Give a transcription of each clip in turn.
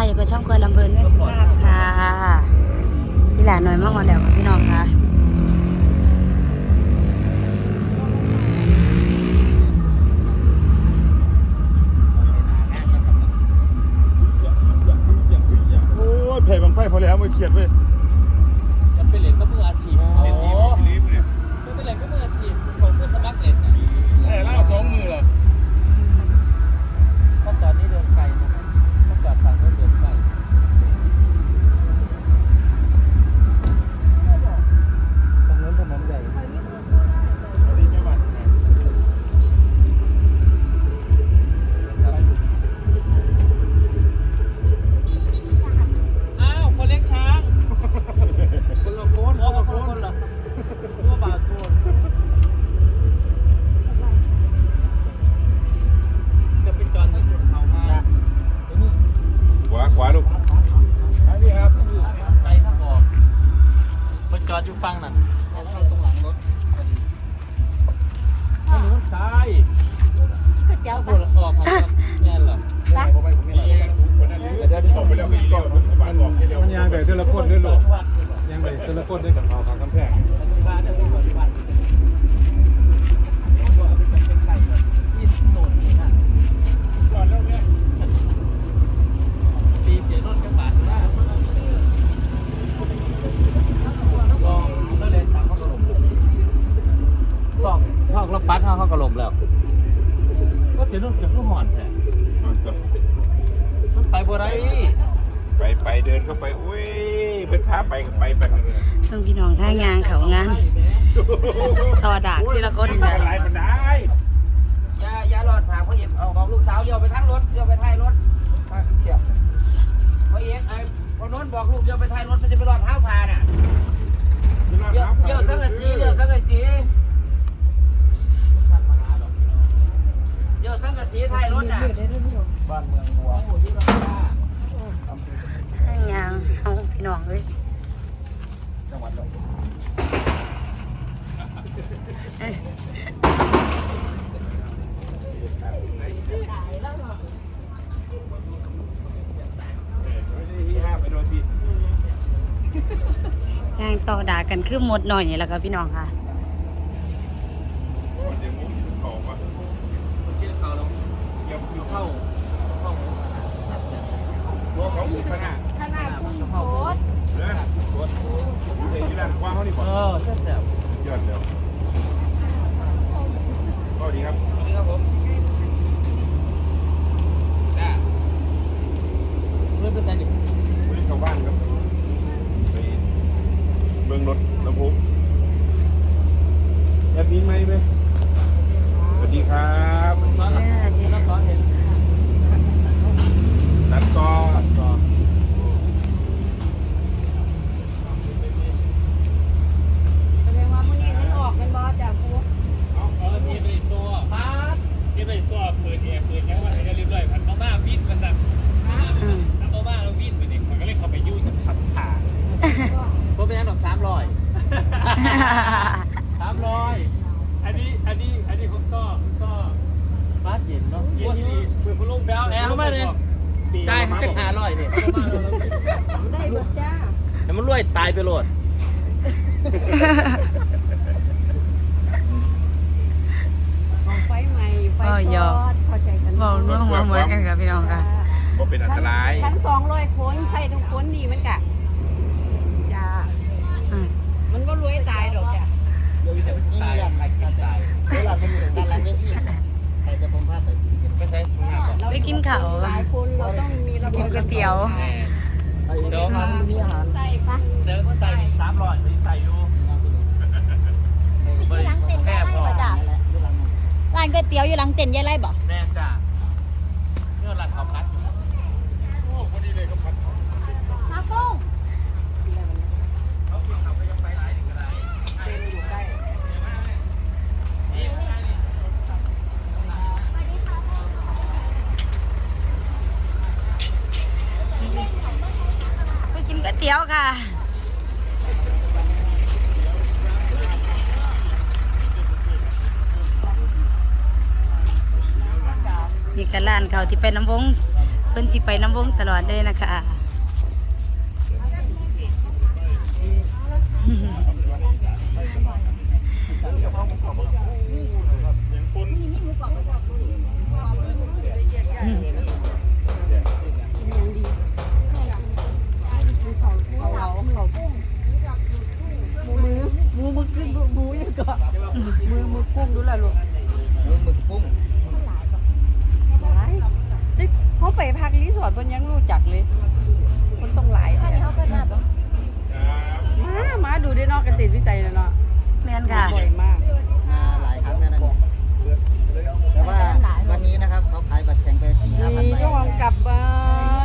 ค่ะอยู่กับช่องควยลำเพลินแม่สุภาพค่ะพี่หลานน้อยมากกว่าแล้วค่ะพี่น้องค่ะโอ้ยแผ่บังไฟพอแล้วไม่เครียดเว้ย อดอยู่ฟังนั่นเข้าตรงหลังรถพอดีมันใช่ก๋วยเตี๋ยวปวดออกครับแน่เหรอเดี๋ยวที่ผมไปแล้วก็อีกก็บาทบอกเดียว มันยางไก่เทละคนด้วยหรอยางไก่เทละคนด้วยกับเขาขากำแพง ที่บ้านเนี่ยเป็นปัจจุบันตีเสียรถกระบะได้ลองเล่นตามเขากระลมท่องท่องแล้ว ปัดท่องเขากระลมแล้วก็เสียรถกับผู้หอนแท้มันไปบ่ได้ไปไปเดินเข้าไปอุ้ยเป็นพาไปกับไปไปกันเลยเพิ่งพี่น้องท่างานเขางานต่อดากที่ละคนไปเลยหลายปันได้ยายาหลอดผ่าพ่อเอกเอาบอกลูกสาวโยไปทั้งรถโยไปท้ายรถพ่อเอกไอ้พ่อโน้นบอกลูกโยไปท้ายรถมันจะไปรอดเท้าพาน่ะเดี๋ยวเดี๋ยวสังกะสีเดี๋ยวสังกะสี ดี๋ยวสังกะสีท้ายรถน่ะท่างานเอาพี่น้องเลยเอ้ยที่ห้าไปโดนที่งานต่อด่ากกันคือหมดหน่อยนี่แหละค่ะพี่น้องค่ะ เดี๋ยวมุกเขาว่า เกี่ยวเขาแล้ว เกี่ยว อยู่เข้าเข้าตัวเขาอยู่ข้างหน้าขนาดมันเข้าเด้อตัวอยู่ในที่ด้านกว้างเขานี่ก่อนเออแซ่บแซ่บยอดเดียวก็ดีครับ สวัสดีครับผมจ้าเริ่มเป็นแซนดิ วันนี้เข้าบ้านครับไปเบื้องรถลำโพงแอดมินไหมไหมสวัสดีครับ ซ้อนหลังแล้วซ้อนเห็น นัดก็ ซ้อน แสดงว่ามื้อนี้มันออกเป็นบอสจากครู เออที่ไปโซ่พาร์ทที่ไปโซ่เปิดแอร์เปิดยังว่าให้เรียบร้อยพันมาม่าวินมันสั่ง อืม น้ำมาม่าแล้ววินไปเนี่ยมันก็เลยเข้าไปยู่ชัดๆผ่าเพราะเป็นยังดอกสามร้อยสามร้อย อันนี้อันนี้อันนี้ผมซ่อผมซ่อ ฟ้าเย็นเนาะ เย็นที่นี่เปิดพัดลม ไปเอาแอร์เข้ามาเลยจ่ายเขาจะหาร้อยเนี่ย ได้เบิดจ้า แล้วมัน รวยตายไปโหลดของไฟใหม่ไฟอ๋อยอซอดเข้าใจกันบอกร่วงมาเหมือนกันค่ะพี่น้องค่ะ บ่เป็นอันตราย ทั้งสองร้อยคนใส่ทุกคนนี่มันกะจ้าอืม มันก็รวยตายดอกจ้ะเดี๋ยววิจัยมันตายใครกินตายเวลาเป็นอยู่ด้านหลังเวทีใครจะผมพาไปไม่ใช่ข้างหน้าก่อนเราไปกินข้าวหลายคนเราต้องมีระกินก๋วยเตี๋ยวแหมไปเดี๋ยวมีอาหารใส่ ปะเดี๋ยวใส่สามร้อยไปใส่อยู่ไปแค่พอร้านก๋วยเตี๋ยวอยู่หลังเต็นท์ยายไร่บ่แน่จ้าเนื้อรัดเขาพัด มาฟุ้ง ไปกินก๋วยเตี๋ยวค่ะ นี่ก็ร้านเขาที่เป็นลำวงเพิ่นสิไปน้ำวงตลอดเลยนะคะมือมือมือขึ้นมือยังก็มือมือกุ้งดูแลลูกมูหมึกกุ้ง เฮ้ยเขาไปพักรีสอร์ทบนยังรู้จักเลย คนต้องหลายอันนี้เขาก็น่าบ่มามาดูได้นอกเกษตรวิสัยแล้วเนาะแม่นค่ะบ่อยมากมาหลายครั้งแล้วนะแต่ว่าวันนี้นะครับเขาขายบัตรแข่งไปสี่ห้าพันมีใบเจ้าของกลับบ้า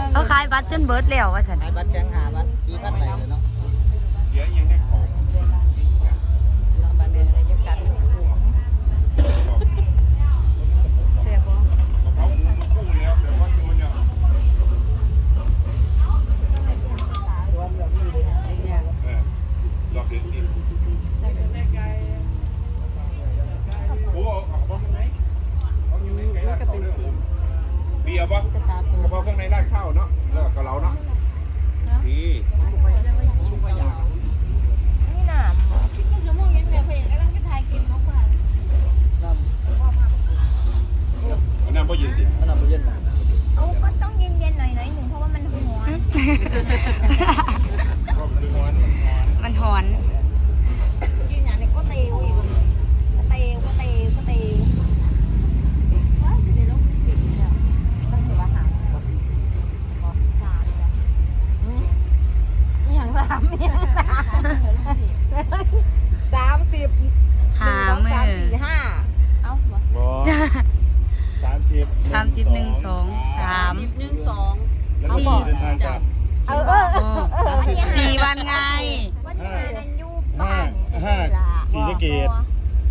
นเขาขายบัตรจนเบิดแล้วว่าสันขายบัตรแข่งหาบัตรสี่พันใบเลยเนาะ เดี๋ยวยังได้ของ เราบ้านเมืองอะไรจะกันเสียบ่ กระเพราหมูมันกุ้งแล้วแต่ว่าตัวเนี่ย เนี่ย เออรอบเดือนนี้โอ้เอากระเพราข้างในเอาอยู่ในไก่ มัน ราด ก็ ข้าว เป็น เด้อ สี เบี ยร์ปะกระเพราข้างในราดข้าวเนาะแล้วก็เราเนาะนี่นี่น่ะคิดชั่วโมงยังแม่เพลงกำลังจะถ่ายคลิปน้องขวัญอันนั้นพอเย็นดิขนาดเย็นหนา เอาก็ต้องเย็นๆหน่อยๆหนึ่งเพราะว่ามันร้อน ก็เป็นวัน มันหอน กินอย่างนี้ก็เตวอีกก็เตวก็เตวก็เตวว้ายเดี๋ยวเราเก็บเนี่ยต้องถือว่าหาสามจ้ะอย่างสามอย่างสาม สามสิบ หา สอง มื สาม อ สี่ห้า เอ้าบ่ บอสามสิบ สามสิบหนึ่งสองสาม สิบหนึ่งสอง แล้ว ก็เดินทางกลับเออเออโอ้สี่วันไง วันนี้นันยูห้าห้าศรีสะเกษ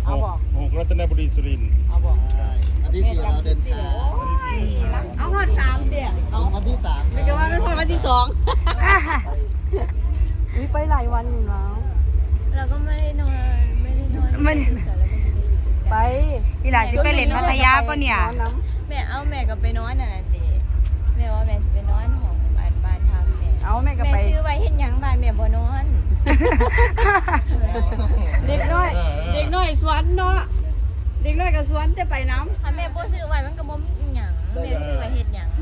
หกหกรัตนบุรีสุรินทร์เอาบอกวันที่สี่เราเดินทางวันที่สี่เอาหอดสามเดียวเอาวันที่สามไม่ก็ว่าเป็นวันที่สองมีไปหลายวันอยู่นะเราก็ไม่ได้นอนไม่ได้นอนไม่ได้ไปอีหลาสิไปเล่นพัทยาปะเนี่ยน้แม่เอาแม่ก็ไปนอนน่ะนะเจ๊แม่ว่าแม่สิไปนอนขอ เอาแม่ก็แม่ไป ซื้อไว้เห็นหยังบ้านแม่บ่นอน เด็กน้อย เด็กน้อยสวนเนาะ เด็กน้อยกับสวนจะไปน้ถ้าแม่บ่ซื้อไว้มันก็บ่มีอิหยังแม่ซื้อไว้เฮ็ดหยังำ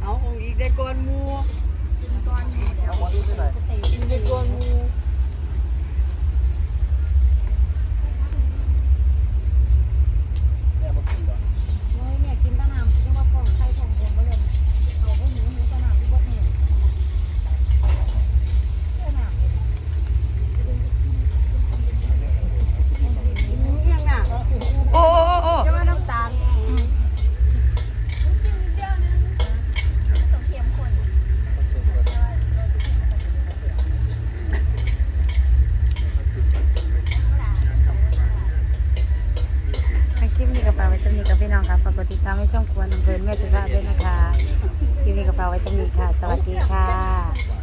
เอาของอีกได้กวนหมูได้กวนหมู